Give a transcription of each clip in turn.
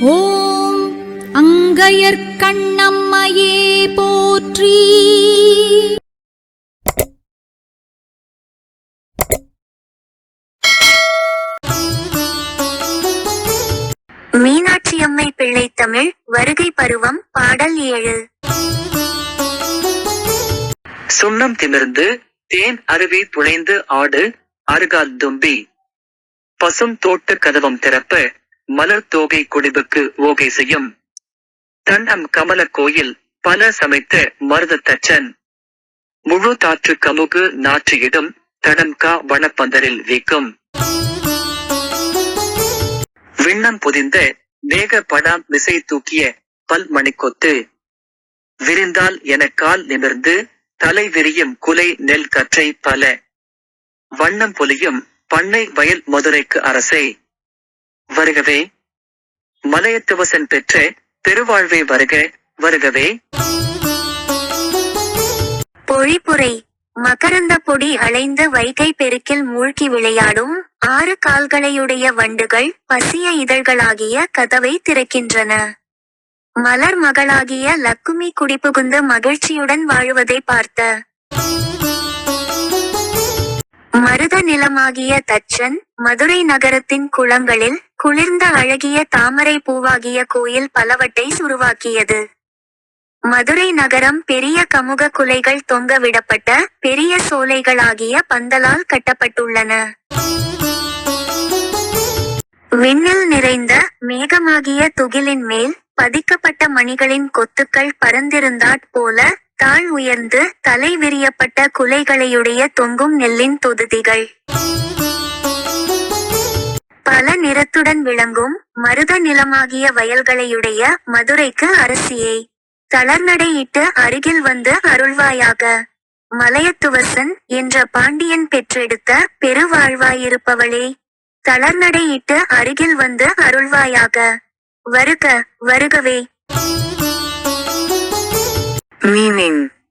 ஓம் அங்கையர்க்கண்ணம்மையே போற்றி. மீனாட்சியம்மை பிள்ளை தமிழ் வருகை பருவம் பாடல் ஏழு. சுண்ணம் திமிர்ந்து தேன் அருவி துளைந்து ஆடு அருகால் தும்பி. பசும் தோட்ட கதவம் திறப்ப மலர் தோகை குடிவுக்கு ஓகை செய்யும் தன்னம் கமல கோயில் பல சமைத்த மருத தச்சன். முழு தாற்று கமுகு நாற்றியிடும் தடம் கா வனப்பந்தரில் வீக்கும். விண்ணம் புதிந்த வேக படாம் விசை தூக்கிய பல் மணிக்கொத்து. விரிந்தால் என கால் நிமிர்ந்து தலை விரியும் குலை நெல் கற்றை பல. வண்ணம் பொலியும் பண்ணை வயல் மதுரைக்கு அரசை. வருகவே. மலையத்துவசன் பெற்ற பெருவாழ்வே வருக வருகவே. பொழிப்புரை மகரந்த பொடி அலைந்த வைகை பெருக்கில் மூழ்கி விளையாடும் ஆறு கால்களையுடைய வண்டுகள் பசிய இதழ்களாகிய கதவை திறக்கின்றன. மலர் மகளாகிய லக்குமி குடிபுகுந்து மகிழ்ச்சியுடன் வாழுவதை பார்த்த. மருத நிலமாகிய தச்சன் மதுரை நகரத்தின் குளங்களில் குளிர்ந்த அழகிய தாமரை பூவாகிய கோயில் பலவற்றை உருவாக்கியது. மதுரை நகரம் பெரிய கமுக குலைகள் தொங்க விடப்பட்ட பெரிய சோலைகளாகிய பந்தலால் கட்டப்பட்டுள்ளன. விண்ணில் நிறைந்த மேகமாகிய துகிலின் மேல் பதிக்கப்பட்ட மணிகளின் கொத்துக்கள் பறந்திருந்தாற் போல தாழ் உயர்ந்து தலை விரியப்பட்ட குலைகளையுடைய தொங்கும் நெல்லின் தொகுதிகள். பல நிறத்துடன் விளங்கும் மருத நிலமாகிய வயல்களையுடைய மதுரைக்கு அரசியை. தளர்நடையிட்டு அருகில் வந்து அருள்வாயாக. மலையத்துவசன் என்ற பாண்டியன் பெற்றெடுத்த பெருவாழ்வாயிருப்பவளே. தளர்நடையிட்டு அருகில் வந்து அருள்வாயாக. வருக வருகவே.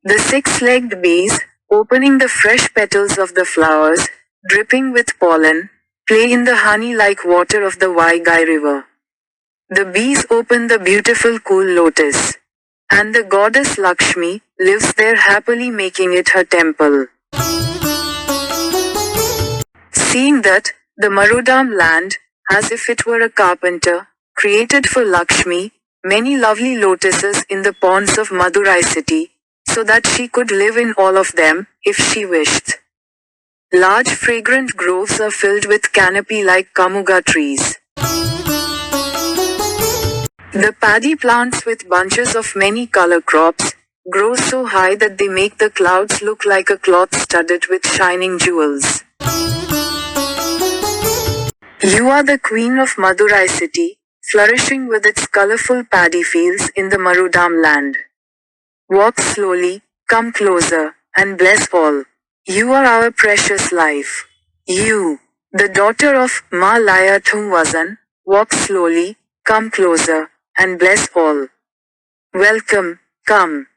The six-legged bees, opening the fresh petals of the flowers, dripping with pollen, play in the honey-like water of the Vaigai river. The bees open the beautiful cool lotus. And the goddess Lakshmi lives there happily making it her temple. Seeing that, the Marudam land, as if it were a carpenter, created for Lakshmi, many lovely lotuses in the ponds of Madurai city, so that she could live in all of them, if she wished. Large fragrant groves are filled with canopy like kamuga trees. The paddy plants with bunches of many color crops grow so high that they make the clouds look like a cloth studded with shining jewels. You are the queen of Madurai city, flourishing with its colorful paddy fields in the Marudam land. Walk slowly, come closer, and bless all. You are our precious life. You, the daughter of Ma Laya Thungwazan, walk slowly, come closer, and bless all. Welcome, come.